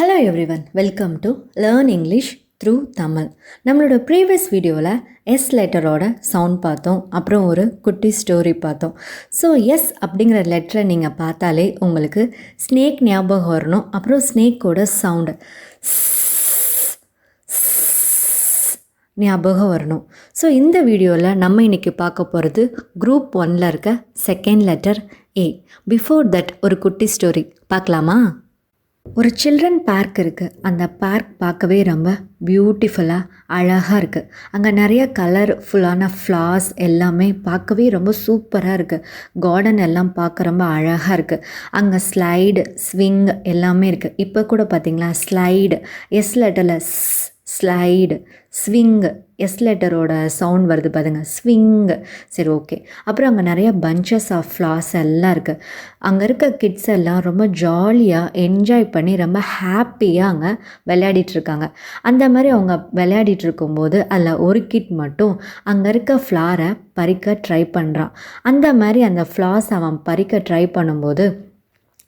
Hello everyone welcome to learn English through Tamil நம்மளோட previous வீடியோவில் S லெட்டரோட sound பார்த்தோம் அப்புறம் ஒரு குட்டி ஸ்டோரி பார்த்தோம். ஸோ எஸ் அப்படிங்கிற லெட்டரை நீங்கள் பார்த்தாலே உங்களுக்கு ஸ்னேக் ஞாபகம் வரணும் அப்புறம் ஸ்னேக்கோட சவுண்டு ஞாபகம் வரணும். ஸோ இந்த வீடியோவில் நம்ம இன்றைக்கி பார்க்க போகிறது குரூப் ஒனில் இருக்க second letter A before that ஒரு குட்டி ஸ்டோரி பார்க்கலாமா? ஒரு சில்ட்ரன் பார்க் இருக்குது அந்த பார்க் பார்க்கவே ரொம்ப பியூட்டிஃபுல்லாக அழகாக இருக்குது அங்கே நிறைய கலர்ஃபுல்லான ஃப்ளார்ஸ் எல்லாமே பார்க்கவே ரொம்ப சூப்பராக இருக்குது கார்டன் எல்லாம் பார்க்க ரொம்ப அழகாக இருக்குது அங்கே ஸ்லைடு ஸ்விங் எல்லாமே இருக்குது இப்போ கூட பார்த்தீங்களா ஸ்லைடு எஸ் லெட்டரில் ஸ்லைடு ஸ்விங்கு எஸ் லெட்டரோட சவுண்ட் வருது பாருங்க ஸ்விங்கு. சரி ஓகே. அப்புறம் அங்கே நிறைய பஞ்சஸ் ஆஃப் ஃப்ளார்ஸ் எல்லாம் இருக்குது அங்கே இருக்க கிட்ஸ் எல்லாம் ரொம்ப ஜாலியாக என்ஜாய் பண்ணி ரொம்ப ஹாப்பியாக அங்கே விளையாடிட்டு இருக்காங்க. அந்த மாதிரி அவங்க விளையாடிட்டு இருக்கும்போது அதில் ஒரு கிட் மட்டும் அங்கே இருக்க ஃப்ளாரை பறிக்க ட்ரை பண்ணுறான் அந்த மாதிரி அந்த ஃப்ளார்ஸ் அவன் பறிக்க ட்ரை பண்ணும்போது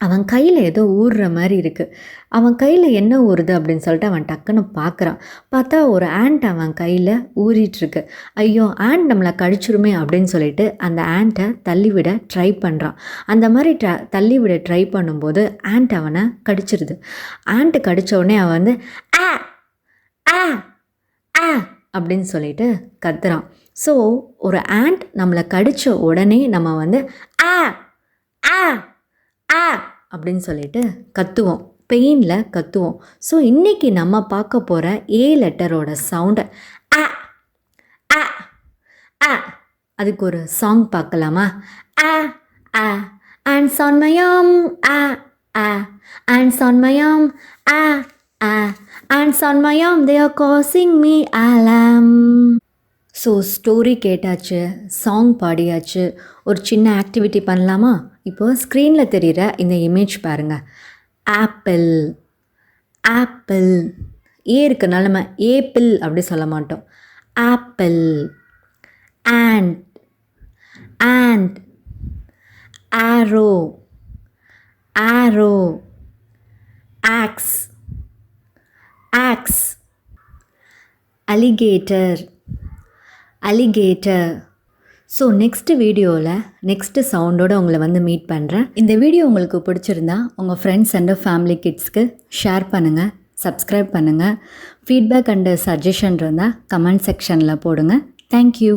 அவன் கையில் ஏதோ ஊறுற மாதிரி இருக்குது அவன் கையில் என்ன ஊறுது அப்படின்னு சொல்லிட்டு அவன் டக்குன்னு பார்க்குறான் பார்த்தா ஒரு ஆண்ட் அவன் கையில் ஊறிட்டுருக்கு ஐயோ ஆண்ட் நம்மளை கடிச்சிருமே அப்படின்னு சொல்லிட்டு அந்த ஆண்ட்டை தள்ளிவிட ட்ரை பண்ணுறான் அந்த மாதிரி ட தள்ளிவிட ட்ரை பண்ணும்போது ஆண்ட் அவனை கடிச்சிருது. ஆண்ட் கடித்த உடனே அவன் வந்து ஆ ஆ ஆ அப்படின்னு சொல்லிட்டு கத்துறான். ஸோ ஒரு ஆண்ட் நம்மளை கடித்த உடனே நம்ம வந்து ஆ ஆ ஆ அப்படின்னு சொல்லிட்டு கத்துவோம். பெயினில் கத்துவோம். ஸோ இன்றைக்கி நம்ம பார்க்க போகிற ஏ லெட்டரோட சவுண்டை ஆ ஆ ஆ அதுக்கு ஒரு சாங் பார்க்கலாமா? ஆ ஆ அண்ட் சொன்மயம் ஆ ஆ அண்ட் சொன்மயம் A A and சொன்மயம் they are causing me alarm so story கேட்டாச்சு சாங் பாடியாச்சு. ஒரு சின்ன ஆக்டிவிட்டி பண்ணலாமா? இப்போ ஸ்க்ரீனில் தெரிகிற இந்த இமேஜ் பாருங்கள் ஆப்பிள் ஆப்பிள் ஏ இருக்கனால நம்ம ஏப்பிள் அப்படி சொல்ல மாட்டோம். Apple ant ant arrow arrow axe axe alligator alligator so next வீடியோவில் நெக்ஸ்ட்டு சவுண்டோடு உங்களை வந்து மீட் பண்ணுறேன் இந்த வீடியோ உங்களுக்கு பிடிச்சிருந்தா உங்கள் ஃப்ரெண்ட்ஸ் அண்ட் ஃபேமிலி கிட்ஸ்க்கு ஷேர் பண்ணுங்கள் சப்ஸ்கிரைப் பண்ணுங்கள் ஃபீட்பேக் அண்டு சஜஷன் இருந்தால் கமெண்ட் செக்ஷனில் போடுங்க. Thank you